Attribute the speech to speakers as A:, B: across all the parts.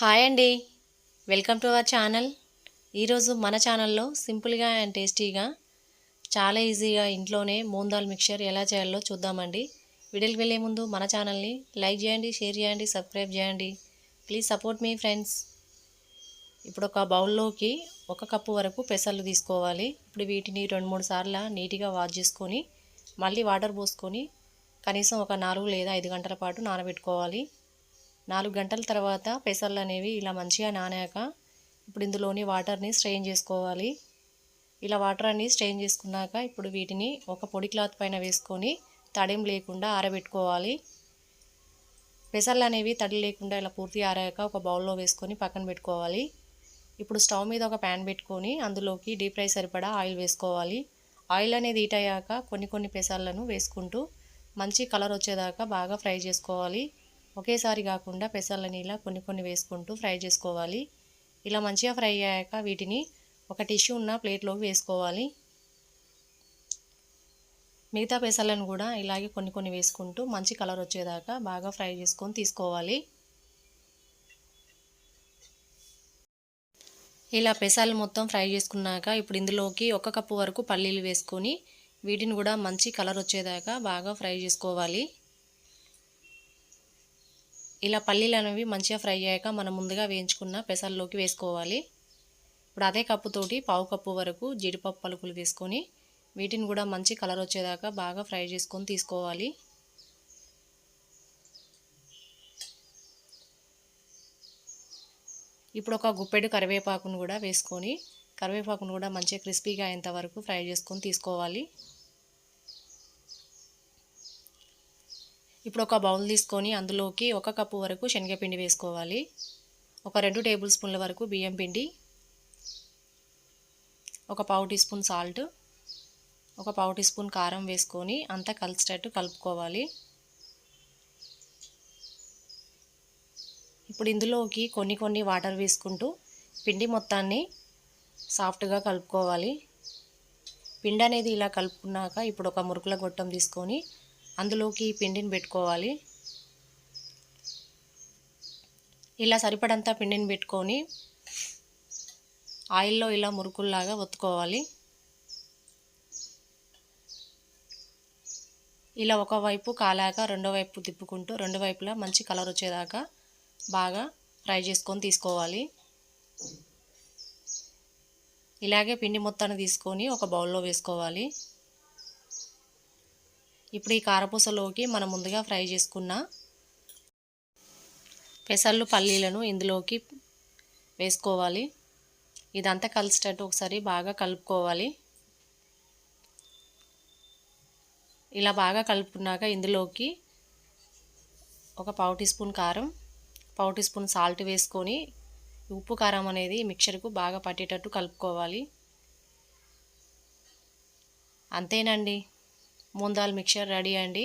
A: Hi అండి. Welcome to our channel. ఈరోజు మన ఛానల్లో సింపుల్గా అండ్ టేస్టీగా చాలా ఈజీగా ఇంట్లోనే మూందాల్ మిక్చర్ ఎలా చేయాలో చూద్దామండి. వీడియోకి వెళ్ళే ముందు మన ఛానల్ని లైక్ చేయండి షేర్ చేయండి సబ్స్క్రైబ్ చేయండి. ప్లీజ్ సపోర్ట్ మీ ఫ్రెండ్స్. ఇప్పుడు ఒక బౌల్లోకి ఒక కప్పు వరకు పెసర్లు తీసుకోవాలి. ఇప్పుడు వీటిని రెండు మూడు సార్లు నీట్గా వాష్ చేసుకొని మళ్ళీ వాటర్ పోసుకొని కనీసం ఒక నాలుగు లేదా ఐదు గంటల పాటు నానబెట్టుకోవాలి. నాలుగు గంటల తర్వాత పెసర్లు అనేవి ఇలా మంచిగా నానాక ఇప్పుడు ఇందులోని వాటర్ని స్ట్రెయిన్ చేసుకోవాలి. ఇలా వాటర్ అన్ని స్ట్రెయిన్ చేసుకున్నాక ఇప్పుడు వీటిని ఒక పొడి క్లాత్ పైన వేసుకొని తడేం లేకుండా ఆరబెట్టుకోవాలి. పెసర్లు అనేవి తడి లేకుండా ఇలా పూర్తి ఆరాక ఒక బౌల్లో వేసుకొని పక్కన పెట్టుకోవాలి. ఇప్పుడు స్టవ్ మీద ఒక ప్యాన్ పెట్టుకొని అందులోకి డీప్ ఫ్రై సరిపడా ఆయిల్ వేసుకోవాలి. ఆయిల్ అనేది హీట్ అయ్యాక కొన్ని కొన్ని పెసర్లను వేసుకుంటూ మంచి కలర్ వచ్చేదాకా బాగా ఫ్రై చేసుకోవాలి. ఒకేసారి కాకుండా పెసర్లని ఇలా కొన్ని కొన్ని వేసుకుంటూ ఫ్రై చేసుకోవాలి. ఇలా మంచిగా ఫ్రై అయ్యాక వీటిని ఒక టిష్యూ ఉన్న ప్లేట్లోకి వేసుకోవాలి. మిగతా పెసర్లను కూడా ఇలాగే కొన్ని కొన్ని వేసుకుంటూ మంచి కలర్ వచ్చేదాకా బాగా ఫ్రై చేసుకొని తీసుకోవాలి. ఇలా పెసాలు మొత్తం ఫ్రై చేసుకున్నాక ఇప్పుడు ఇందులోకి ఒక కప్పు వరకు పల్లీలు వేసుకొని వీటిని కూడా మంచి కలర్ వచ్చేదాకా బాగా ఫ్రై చేసుకోవాలి. ఇలా పల్లీలు అనేవి మంచిగా ఫ్రై అయ్యాక మనం ముందుగా వేయించుకున్న పెసల్లోకి వేసుకోవాలి. ఇప్పుడు అదే కప్పుతోటి పావు కప్పు వరకు జీడిపప్పు పలుకులు వేసుకొని వీటిని కూడా మంచి కలర్ వచ్చేదాకా బాగా ఫ్రై చేసుకొని తీసుకోవాలి. ఇప్పుడు ఒక గుప్పెడు కరివేపాకును కూడా వేసుకొని కరివేపాకును కూడా మంచిగా క్రిస్పీగా అయ్యేంత వరకు ఫ్రై చేసుకొని తీసుకోవాలి. ఇప్పుడు ఒక బౌల్ తీసుకొని అందులోకి ఒక కప్పు వరకు శనగపిండి వేసుకోవాలి. ఒక రెండు టేబుల్ స్పూన్ల వరకు బియ్యం పిండి. ఒక పావు టీ స్పూన్ సాల్ట్. ఒక పావు టీ స్పూన్ కారం వేసుకొని అంతా కలిసేటట్టు కలుపుకోవాలి. ఇప్పుడు ఇందులోకి కొన్ని కొన్ని వాటర్ వేసుకుంటూ పిండి మొత్తాన్ని సాఫ్ట్గా కలుపుకోవాలి. పిండి అనేది ఇలా కలుపుకున్నాక ఇప్పుడు ఒక మురుకుల గొట్టం తీసుకొని అందులోకి పిండిని పెట్టుకోవాలి. ఇలా సరిపడంతా పిండిని పెట్టుకొని ఆయిల్లో ఇలా మురుకుల్లాగా ఒత్తుకోవాలి. ఇలా ఒకవైపు కాలాక రెండో వైపు తిప్పుకుంటూ రెండు వైపులా మంచి కలర్ వచ్చేదాకా బాగా ఫ్రై చేసుకొని తీసుకోవాలి. ఇలాగే పిండి మొత్తాన్ని తీసుకొని ఒక బౌల్లో వేసుకోవాలి. ఇప్పుడు ఈ కారపూసలోకి మనం ముందుగా ఫ్రై చేసుకున్న పెసర్లు పల్లీలను ఇందులోకి వేసుకోవాలి. ఇదంతా కలిసేటట్టు ఒకసారి బాగా కలుపుకోవాలి. ఇలా బాగా కలుపుకున్నాక ఇందులోకి ఒక పావు టీ స్పూన్ కారం పావు టీ స్పూన్ సాల్ట్ వేసుకొని ఉప్పు కారం అనేది మిక్చర్కు బాగా పట్టేటట్టు కలుపుకోవాలి. అంతేనండి. ముందాల్ మిక్చర్ రెడీ అండి.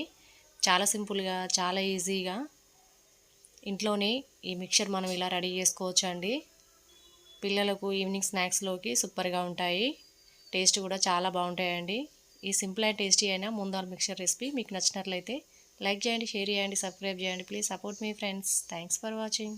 A: చాలా సింపుల్గా చాలా ఈజీగా. ఇంట్లోనే ఈ మిక్చర్ మనం ఇలా రెడీ చేసుకోవచ్చు అండి పిల్లలకు ఈవినింగ్ స్నాక్స్లోకి సూపర్గా ఉంటాయి. టేస్ట్ కూడా చాలా బాగుంటాయండి. ఈ సింపుల్ అండ్ టేస్టీ అయిన ముందాల్ మిక్చర్ రెసిపీ మీకు నచ్చినట్లయితే లైక్ చేయండి షేర్ చేయండి సబ్స్క్రైబ్ చేయండి. ప్లీజ్ సపోర్ట్ మీ ఫ్రెండ్స్. Thanks for watching.